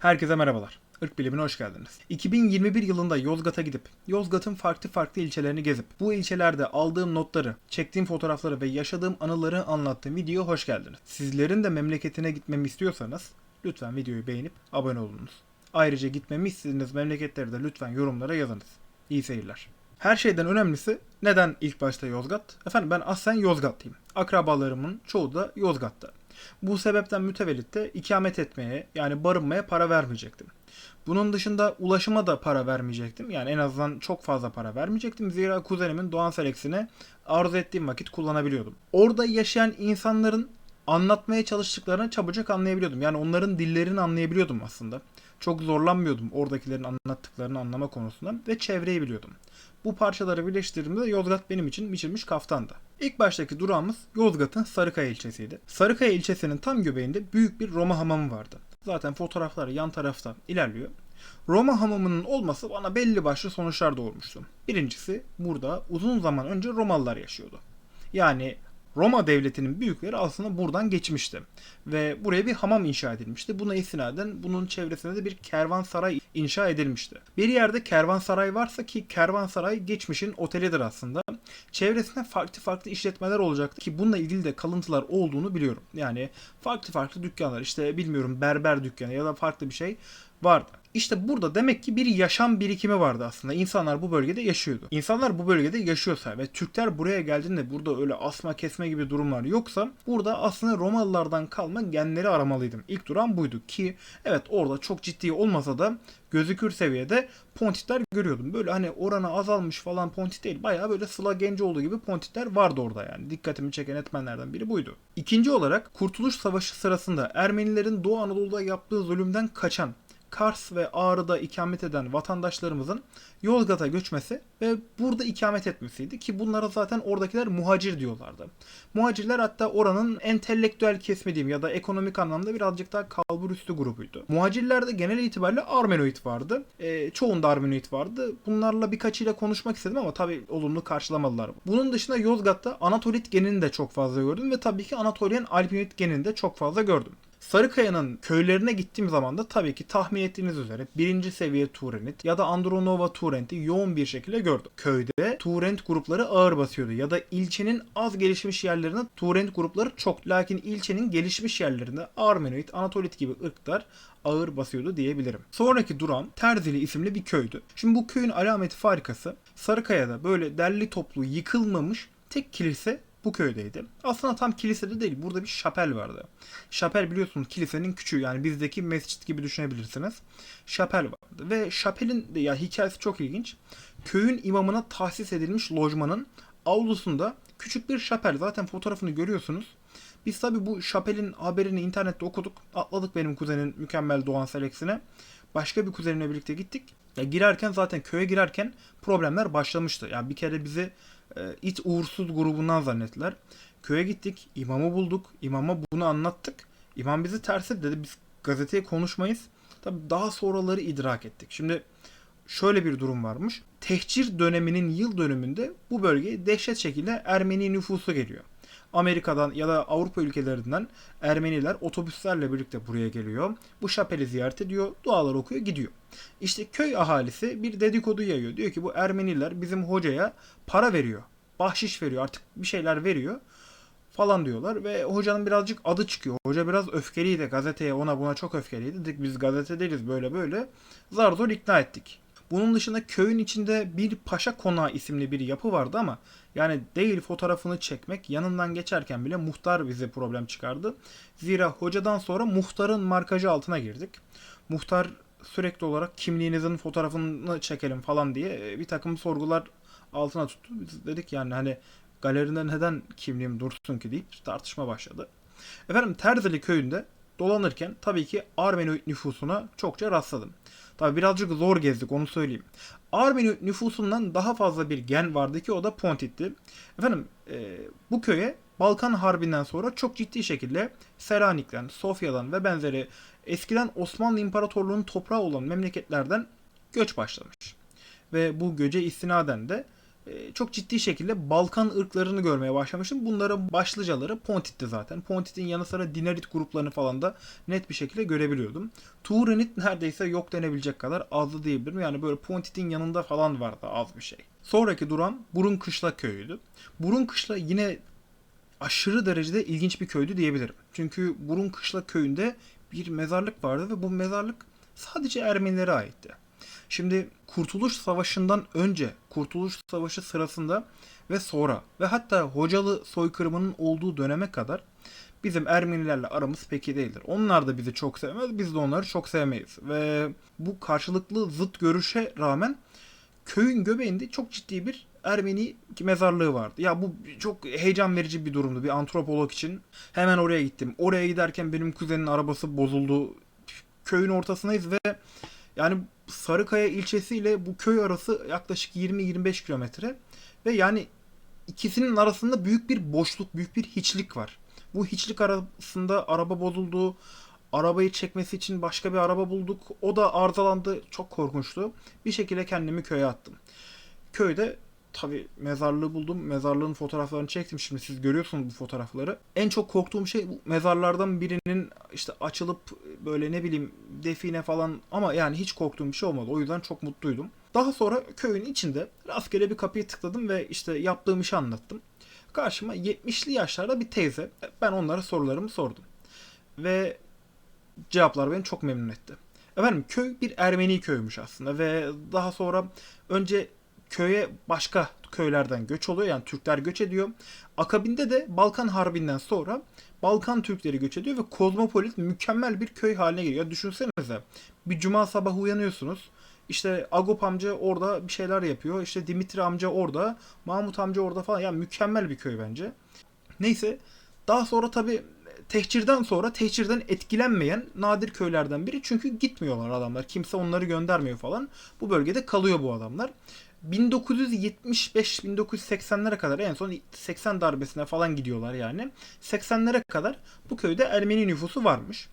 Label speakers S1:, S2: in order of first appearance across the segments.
S1: Herkese merhabalar. Irk bilimine hoş geldiniz. 2021 yılında Yozgat'a gidip Yozgat'ın farklı farklı ilçelerini gezip bu ilçelerde aldığım notları, çektiğim fotoğrafları ve yaşadığım anıları anlattığım videoya hoş geldiniz. Sizlerin de memleketine gitmemi istiyorsanız lütfen videoyu beğenip abone olunuz. Ayrıca gitmemi istediğiniz memleketleri de lütfen yorumlara yazınız. İyi seyirler. Her şeyden önemlisi neden ilk başta Yozgat? Efendim ben aslen Yozgatlıyım. Akrabalarımın çoğu da Yozgat'ta. Bu sebepten mütevellit de ikamet etmeye yani barınmaya para vermeyecektim. Bunun dışında ulaşıma da para vermeyecektim. Yani en azından çok fazla para vermeyecektim. Zira kuzenimin Doğan Seleksi'ne arzu ettiğim vakit kullanabiliyordum. Orada yaşayan insanların anlatmaya çalıştıklarını çabucak anlayabiliyordum. Yani onların dillerini anlayabiliyordum aslında. Çok zorlanmıyordum oradakilerin anlattıklarını anlama konusunda ve çevreyi biliyordum. Bu parçaları birleştirdiğimde Yozgat benim için biçilmiş kaftandı. İlk baştaki durağımız Yozgat'ın Sarıkaya ilçesiydi. Sarıkaya ilçesinin tam göbeğinde büyük bir Roma hamamı vardı. Zaten fotoğraflar yan tarafta ilerliyor. Roma hamamının olması bana belli başlı sonuçlar doğurmuştu. Birincisi burada uzun zaman önce Romalılar yaşıyordu. Yani Roma devletinin büyükleri aslında buradan geçmişti. Ve buraya bir hamam inşa edilmişti. Buna istinaden bunun çevresinde de bir kervansaray inşa edilmişti. Bir yerde kervansaray varsa ki kervansaray geçmişin otelidir aslında. Çevresinde farklı farklı işletmeler olacaktı ki bununla ilgili de kalıntılar olduğunu biliyorum. Yani farklı farklı dükkanlar işte bilmiyorum berber dükkanı ya da farklı bir şey vardı. İşte burada demek ki bir yaşam birikimi vardı aslında. İnsanlar bu bölgede yaşıyordu. İnsanlar bu bölgede yaşıyorsa ve Türkler buraya geldiğinde burada öyle asma kesme gibi durumlar yoksa burada aslında Romalılardan kalma genleri aramalıydım. İlk duran buydu ki evet orada çok ciddi olmasa da gözükür seviyede pontitler görüyordum. Böyle hani oranı azalmış falan pontit değil. Bayağı böyle Sıla Gencoğlu gibi pontitler vardı orada yani. Dikkatimi çeken etmenlerden biri buydu. İkinci olarak Kurtuluş Savaşı sırasında Ermenilerin Doğu Anadolu'da yaptığı zulümden kaçan Kars ve Ağrı'da ikamet eden vatandaşlarımızın Yozgat'a göçmesi ve burada ikamet etmesiydi ki bunlara zaten oradakiler muhacir diyorlardı. Muhacirler hatta oranın entelektüel kesmi diyeyim ya da ekonomik anlamda birazcık daha kalbur üstü grubuydu. Muhacirlerde genel itibariyle Armenoid vardı. E, çoğunda Armenoid vardı. Bunlarla birkaçıyla konuşmak istedim ama tabii olumlu karşılamadılar. Bunun dışında Yozgat'ta Anatolit genini de çok fazla gördüm ve tabii ki Anatolian Alpinoid genini de çok fazla gördüm. Sarıkaya'nın köylerine gittiğim zaman da tabii ki tahmin ettiğiniz üzere birinci seviye Turenit ya da Andronova Turent'i yoğun bir şekilde gördüm. Köyde Turent grupları ağır basıyordu ya da ilçenin az gelişmiş yerlerinde Turent grupları çok. Lakin ilçenin gelişmiş yerlerinde Armenoid, Anatolit gibi ırklar ağır basıyordu diyebilirim. Sonraki duram Terzili isimli bir köydü. Şimdi bu köyün alameti farikası Sarıkaya'da böyle derli toplu yıkılmamış tek kilise bu köydeydi. Aslında tam kilisede değil. Burada bir şapel vardı. Şapel biliyorsunuz kilisenin küçüğü yani bizdeki mescit gibi düşünebilirsiniz. Şapel vardı ve şapelin de ya hikayesi çok ilginç. Köyün imamına tahsis edilmiş lojmanın avlusunda küçük bir şapel. Zaten fotoğrafını görüyorsunuz. Biz tabi bu şapelin haberini internette okuduk. Atladık benim kuzenin mükemmel Doğan Seleksine. Başka bir kuzenimle birlikte gittik. Ya girerken zaten köye girerken problemler başlamıştı. Yani bir kere bizi e, it uğursuz grubundan zannettiler. Köye gittik, imamı bulduk, imama bunu anlattık. İmam bizi tersi dedi, biz gazeteye konuşmayız. Tabi daha sonraları idrak ettik. Şimdi şöyle bir durum varmış. Tehcir döneminin yıl dönümünde bu bölgeye dehşet şekilde Ermeni nüfusu geliyor. Amerika'dan ya da Avrupa ülkelerinden Ermeniler otobüslerle birlikte buraya geliyor. Bu şapeli ziyaret ediyor, dualar okuyor, gidiyor. İşte köy ahalisi bir dedikodu yayıyor. Diyor ki bu Ermeniler bizim hocaya para veriyor. Bahşiş veriyor artık bir şeyler veriyor falan diyorlar ve hocanın birazcık adı çıkıyor. Hoca biraz öfkeliydi gazeteye ona buna çok öfkeliydi. Dedik biz gazete değiliz böyle böyle. Zar zor ikna ettik. Bunun dışında köyün içinde bir Paşa Konağı isimli bir yapı vardı ama yani değil fotoğrafını çekmek yanından geçerken bile muhtar bize problem çıkardı. Zira hocadan sonra muhtarın markajı altına girdik. Muhtar sürekli olarak kimliğinizin fotoğrafını çekelim falan diye bir takım sorgular altına tuttu. Biz dedik yani hani galerinde neden kimliğim dursun ki deyip tartışma başladı. Efendim Terzili köyünde dolanırken tabii ki Armeni nüfusuna çokça rastladım. Tabii birazcık zor gezdik onu söyleyeyim. Armeni nüfusundan daha fazla bir gen vardı ki o da Pontit'ti. Efendim e, bu köye Balkan Harbi'nden sonra çok ciddi şekilde Selanik'ten, Sofya'dan ve benzeri eskiden Osmanlı İmparatorluğu'nun toprağı olan memleketlerden göç başlamış. Ve bu göce istinaden de çok ciddi şekilde Balkan ırklarını görmeye başlamıştım. Bunların başlıcaları Pontit'ti zaten. Pontit'in yanı sıra Dinarit gruplarını falan da net bir şekilde görebiliyordum. Turanit neredeyse yok denebilecek kadar azdı diyebilirim. Yani böyle Pontit'in yanında falan vardı az bir şey. Sonraki duran Burun Kışla köyüydü. Burun Kışla yine aşırı derecede ilginç bir köydü diyebilirim. Çünkü Burun Kışla köyünde bir mezarlık vardı ve bu mezarlık sadece Ermenilere aitti. Şimdi Kurtuluş Savaşı'ndan önce, Kurtuluş Savaşı sırasında ve sonra ve hatta Hocalı soykırımının olduğu döneme kadar bizim Ermenilerle aramız pek iyi değildir. Onlar da bizi çok sevmez, biz de onları çok sevmeyiz. Ve bu karşılıklı zıt görüşe rağmen köyün göbeğinde çok ciddi bir Ermeni mezarlığı vardı. Ya bu çok heyecan verici bir durumdu bir antropolog için. Hemen oraya gittim. Oraya giderken benim kuzenin arabası bozuldu. Köyün ortasındayız ve yani Sarıkaya ilçesiyle bu köy arası yaklaşık 20-25 kilometre. Ve yani ikisinin arasında büyük bir boşluk, büyük bir hiçlik var. Bu hiçlik arasında araba bozuldu. Arabayı çekmesi için başka bir araba bulduk. O da arızalandı. Çok korkunçtu. Bir şekilde kendimi köye attım. Köyde tabi mezarlığı buldum. Mezarlığın fotoğraflarını çektim. Şimdi siz görüyorsunuz bu fotoğrafları. En çok korktuğum şey mezarlardan birinin işte açılıp böyle ne bileyim define falan ama yani hiç korktuğum bir şey olmadı. O yüzden çok mutluydum. Daha sonra köyün içinde rastgele bir kapıyı tıkladım ve işte yaptığım işi anlattım. Karşıma 70'li yaşlarda bir teyze. Ben onlara sorularımı sordum. Ve cevaplar beni çok memnun etti. Efendim köy bir Ermeni köymüş aslında ve daha sonra önce köye başka köylerden göç oluyor. Yani Türkler göç ediyor. Akabinde de Balkan Harbi'nden sonra Balkan Türkleri göç ediyor ve kozmopolit mükemmel bir köy haline geliyor. Düşünsenize bir cuma sabahı uyanıyorsunuz. İşte Agop amca orada bir şeyler yapıyor. İşte Dimitri amca orada. Mahmut amca orada falan. Yani mükemmel bir köy bence. Neyse daha sonra tabi tehcirden sonra tehcirden etkilenmeyen nadir köylerden biri. Çünkü gitmiyorlar adamlar. Kimse onları göndermiyor falan. Bu bölgede kalıyor bu adamlar. 1975-1980'lere kadar en son 80 darbesine falan gidiyorlar yani. 80'lere kadar bu köyde Ermeni nüfusu varmış.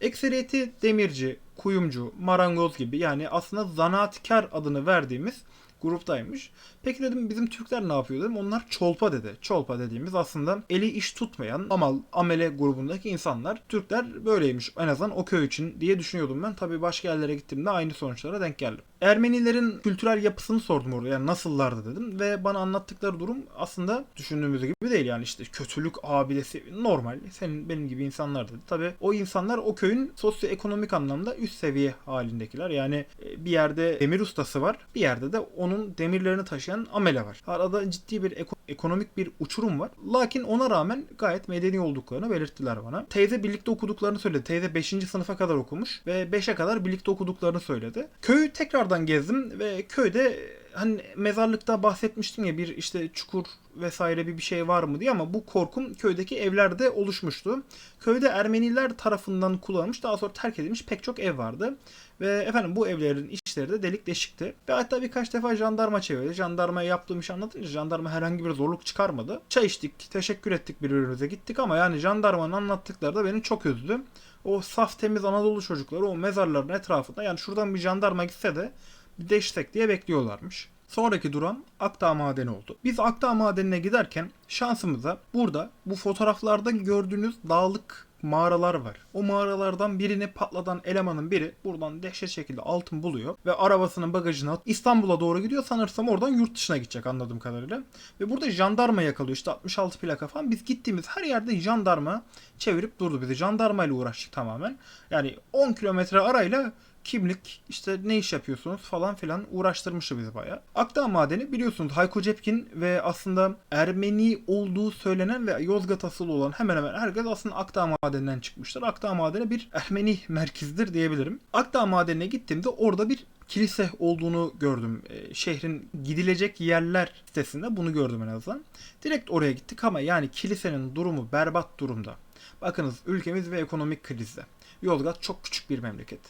S1: Ekseriyeti demirci, kuyumcu, marangoz gibi yani aslında zanaatkar adını verdiğimiz gruptaymış. Peki dedim bizim Türkler ne yapıyor dedim. Onlar çolpa dedi. Çolpa dediğimiz aslında eli iş tutmayan amal amele grubundaki insanlar. Türkler böyleymiş en azından o köy için diye düşünüyordum ben. Tabii başka yerlere gittiğimde aynı sonuçlara denk geldim. Ermenilerin kültürel yapısını sordum orada. Yani nasıllardı dedim ve bana anlattıkları durum aslında düşündüğümüz gibi değil. Yani işte kötülük abidesi normal. Senin benim gibi insanlar dedi. Tabii o insanlar o köyün sosyoekonomik anlamda üst seviye halindekiler. Yani e, bir yerde demir ustası var. Bir yerde de onun demirlerini taşıyan amele var. Arada ciddi bir eko- ekonomik bir uçurum var. Lakin ona rağmen gayet medeni olduklarını belirttiler bana. Teyze birlikte okuduklarını söyledi. Teyze 5. sınıfa kadar okumuş ve 5'e kadar birlikte okuduklarını söyledi. Köyü tekrardan gezdim ve köyde hani mezarlıkta bahsetmiştim ya bir işte çukur vesaire bir bir şey var mı diye ama bu korkum köydeki evlerde oluşmuştu. Köyde Ermeniler tarafından kullanılmış daha sonra terk edilmiş pek çok ev vardı. Ve efendim bu evlerin içleri de delik deşikti. Ve hatta birkaç defa jandarma çevirdi. Jandarmaya yaptığım işi anlatınca jandarma herhangi bir zorluk çıkarmadı. Çay içtik, teşekkür ettik birbirimize gittik ama yani jandarmanın anlattıkları da beni çok üzdü. O saf temiz Anadolu çocukları o mezarların etrafında yani şuradan bir jandarma gitse de bir deşsek diye bekliyorlarmış. Sonraki duran Akdağ Madeni oldu. Biz Akdağ Madeni'ne giderken şansımıza burada bu fotoğraflarda gördüğünüz dağlık mağaralar var. O mağaralardan birini patladan elemanın biri buradan dehşet şekilde altın buluyor ve arabasının bagajına İstanbul'a doğru gidiyor. Sanırsam oradan yurt dışına gidecek anladığım kadarıyla. Ve burada jandarma yakalıyor işte 66 plaka falan. Biz gittiğimiz her yerde jandarma çevirip durdu bizi. Jandarmayla uğraştık tamamen. Yani 10 kilometre arayla kimlik, işte ne iş yapıyorsunuz falan filan uğraştırmıştı bizi bayağı. Akdağ Madeni biliyorsunuz Hayko Cepkin ve aslında Ermeni olduğu söylenen ve Yozgat asıllı olan hemen hemen herkes aslında Akdağ Madeni'nden çıkmıştır. Akdağ Madeni bir Ermeni merkezdir diyebilirim. Akdağ Madeni'ne gittiğimde orada bir kilise olduğunu gördüm. Ee, şehrin gidilecek yerler sitesinde bunu gördüm en azından. Direkt oraya gittik ama yani kilisenin durumu berbat durumda. Bakınız ülkemiz ve ekonomik krizde. Yozgat çok küçük bir memleket.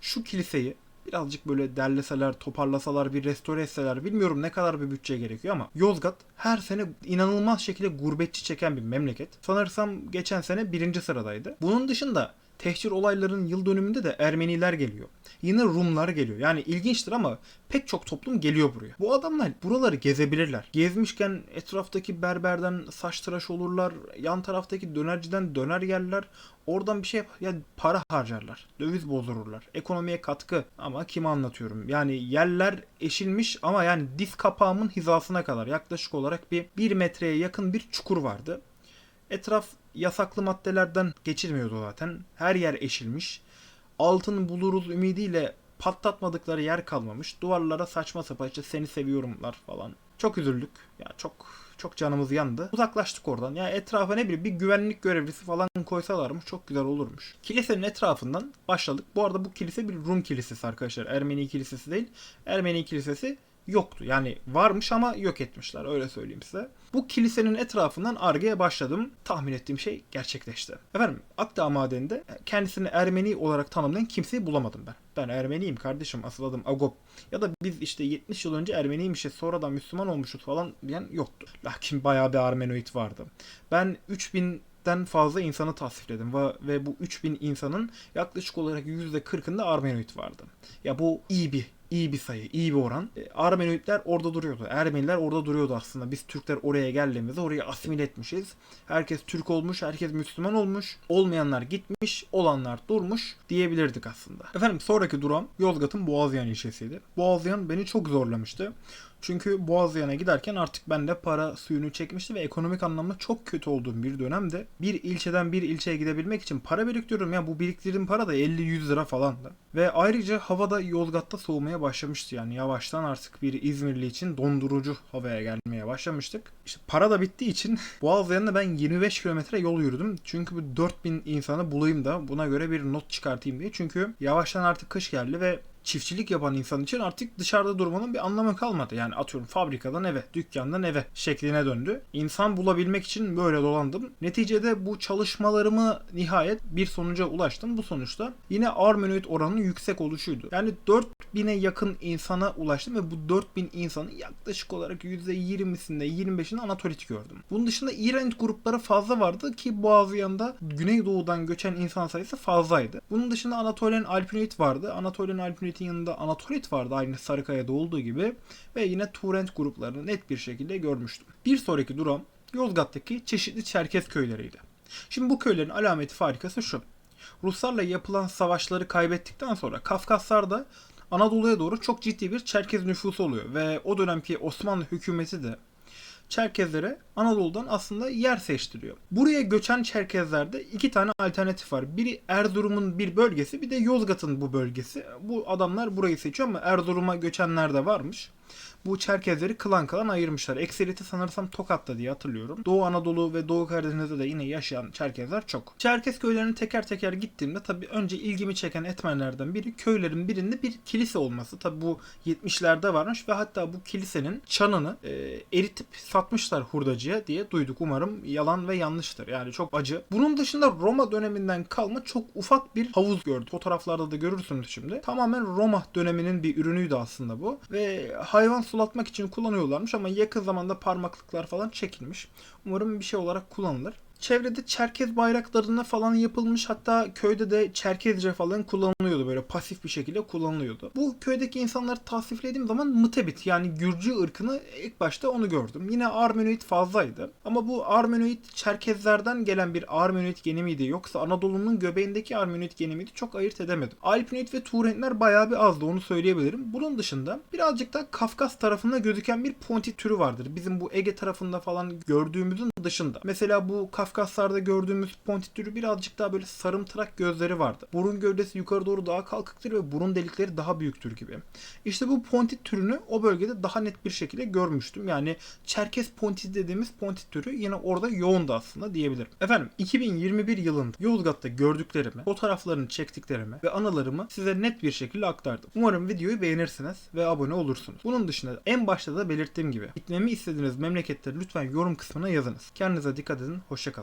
S1: Şu kiliseyi birazcık böyle derleseler, toparlasalar, bir restore etseler bilmiyorum ne kadar bir bütçe gerekiyor ama Yozgat her sene inanılmaz şekilde gurbetçi çeken bir memleket. Sanırsam geçen sene birinci sıradaydı. Bunun dışında tehcir olaylarının yıl dönümünde de Ermeniler geliyor. Yine Rumlar geliyor. Yani ilginçtir ama pek çok toplum geliyor buraya. Bu adamlar buraları gezebilirler. Gezmişken etraftaki berberden saç tıraş olurlar. Yan taraftaki dönerciden döner yerler. Oradan bir şey yap- ya para harcarlar. Döviz bozdururlar. Ekonomiye katkı. Ama kime anlatıyorum? Yani yerler eşilmiş ama yani diz kapağımın hizasına kadar yaklaşık olarak bir 1 metreye yakın bir çukur vardı. Etraf yasaklı maddelerden geçirmiyordu zaten. Her yer eşilmiş. Altın buluruz ümidiyle patlatmadıkları yer kalmamış. Duvarlara saçma sapan işte seni seviyorumlar falan. Çok üzüldük. Ya çok çok canımız yandı. Uzaklaştık oradan. Ya etrafa ne bileyim bir güvenlik görevlisi falan koysalarmış çok güzel olurmuş. Kilisenin etrafından başladık. Bu arada bu kilise bir Rum kilisesi arkadaşlar. Ermeni kilisesi değil. Ermeni kilisesi yoktu. Yani varmış ama yok etmişler öyle söyleyeyim size. Bu kilisenin etrafından argeye başladım. Tahmin ettiğim şey gerçekleşti. Efendim Akdağ Madeni'nde kendisini Ermeni olarak tanımlayan kimseyi bulamadım ben. Ben Ermeniyim kardeşim asıl adım Agop. Ya da biz işte 70 yıl önce Ermeniymişiz sonradan Müslüman olmuşuz falan diyen yoktu. Lakin bayağı bir Armenoid vardı. Ben 3000 den fazla insanı tasvipledim ve, ve bu 3000 insanın yaklaşık olarak %40'ında Armenoid vardı. Ya bu iyi bir iyi bir sayı, iyi bir oran. E, Armenoidler orada duruyordu. Ermeniler orada duruyordu aslında. Biz Türkler oraya geldiğimizde orayı asimile etmişiz. Herkes Türk olmuş, herkes Müslüman olmuş. Olmayanlar gitmiş, olanlar durmuş diyebilirdik aslında. Efendim sonraki duram Yozgat'ın Boğazyan ilçesiydi. Boğazyan beni çok zorlamıştı. Çünkü Boğazyan'a giderken artık bende para suyunu çekmişti ve ekonomik anlamda çok kötü olduğum bir dönemde bir ilçeden bir ilçeye gidebilmek için para biriktiriyorum. Ya bu biriktirdiğim para da 50-100 lira falandı. Ve ayrıca havada Yozgat'ta soğumaya başlamıştı yani yavaştan artık bir İzmirli için dondurucu havaya gelmeye başlamıştık. İşte para da bittiği için Boğazyan'a ben 25 kilometre yol yürüdüm. Çünkü bu 4000 insanı bulayım da buna göre bir not çıkartayım diye. Çünkü yavaştan artık kış geldi ve çiftçilik yapan insan için artık dışarıda durmanın bir anlamı kalmadı. Yani atıyorum fabrikadan eve, dükkandan eve şekline döndü. İnsan bulabilmek için böyle dolandım. Neticede bu çalışmalarımı nihayet bir sonuca ulaştım. Bu sonuçta yine Armenoid oranının yüksek oluşuydu. Yani 4000'e yakın insana ulaştım ve bu 4000 insanın yaklaşık olarak %20'sinde 25'inde Anatolit gördüm. Bunun dışında İranit grupları fazla vardı ki Boğazıyan'da Güneydoğu'dan göçen insan sayısı fazlaydı. Bunun dışında Anatolian Alpinoid vardı. Anatolian Alpinoid'in yanında Anatolit vardı aynı Sarıkaya'da olduğu gibi ve yine Turent gruplarını net bir şekilde görmüştüm. Bir sonraki duram Yozgat'taki çeşitli Çerkez köyleriydi. Şimdi bu köylerin alameti farikası şu. Ruslarla yapılan savaşları kaybettikten sonra Kafkaslar'da Anadolu'ya doğru çok ciddi bir Çerkez nüfusu oluyor ve o dönemki Osmanlı hükümeti de Çerkezlere Anadolu'dan aslında yer seçtiriyor. Buraya göçen Çerkezlerde iki tane alternatif var. Biri Erzurum'un bir bölgesi bir de Yozgat'ın bu bölgesi. Bu adamlar burayı seçiyor ama Erzurum'a göçenler de varmış. Bu Çerkezleri kılan kılan ayırmışlar. Ekseriyeti sanırsam Tokat'ta diye hatırlıyorum. Doğu Anadolu ve Doğu Karadeniz'de de yine yaşayan Çerkezler çok. Çerkez köylerine teker teker gittiğimde tabii önce ilgimi çeken etmenlerden biri köylerin birinde bir kilise olması. Tabii bu 70'lerde varmış ve hatta bu kilisenin çanını e, eritip satmışlar hurdacıya diye duyduk. Umarım yalan ve yanlıştır. Yani çok acı. Bunun dışında Roma döneminden kalma çok ufak bir havuz gördüm. Fotoğraflarda da görürsünüz şimdi. Tamamen Roma döneminin bir ürünüydü aslında bu. Ve hayvan sulatmak için kullanıyorlarmış ama yakın zamanda parmaklıklar falan çekilmiş. Umarım bir şey olarak kullanılır. Çevrede Çerkez bayraklarına falan yapılmış hatta köyde de Çerkezce falan kullanılıyordu böyle pasif bir şekilde kullanılıyordu. Bu köydeki insanları tasniflediğim zaman Mıtebit yani Gürcü ırkını ilk başta onu gördüm. Yine Armenoid fazlaydı. Ama bu Armenoid Çerkezlerden gelen bir Armenoid geni miydi yoksa Anadolu'nun göbeğindeki Armenoid geni miydi çok ayırt edemedim. Alpinoid ve Turenler bayağı bir azdı onu söyleyebilirim. Bunun dışında birazcık da Kafkas tarafında gözüken bir pontit türü vardır. Bizim bu Ege tarafında falan gördüğümüzün dışında. Mesela bu Kafkaslarda gördüğümüz pontit türü birazcık daha böyle sarımtırak gözleri vardı. Burun gövdesi yukarı doğru daha kalkıktır ve burun delikleri daha büyüktür gibi. İşte bu pontit türünü o bölgede daha net bir şekilde görmüştüm. Yani Çerkez pontit dediğimiz pontit türü yine orada yoğundu aslında diyebilirim. Efendim 2021 yılında Yozgat'ta gördüklerimi, fotoğraflarını çektiklerimi ve anılarımı size net bir şekilde aktardım. Umarım videoyu beğenirsiniz ve abone olursunuz. Bunun dışında en başta da belirttiğim gibi gitmemi istediğiniz memleketleri lütfen yorum kısmına yazınız. Kendinize dikkat edin. Hoşçakalın.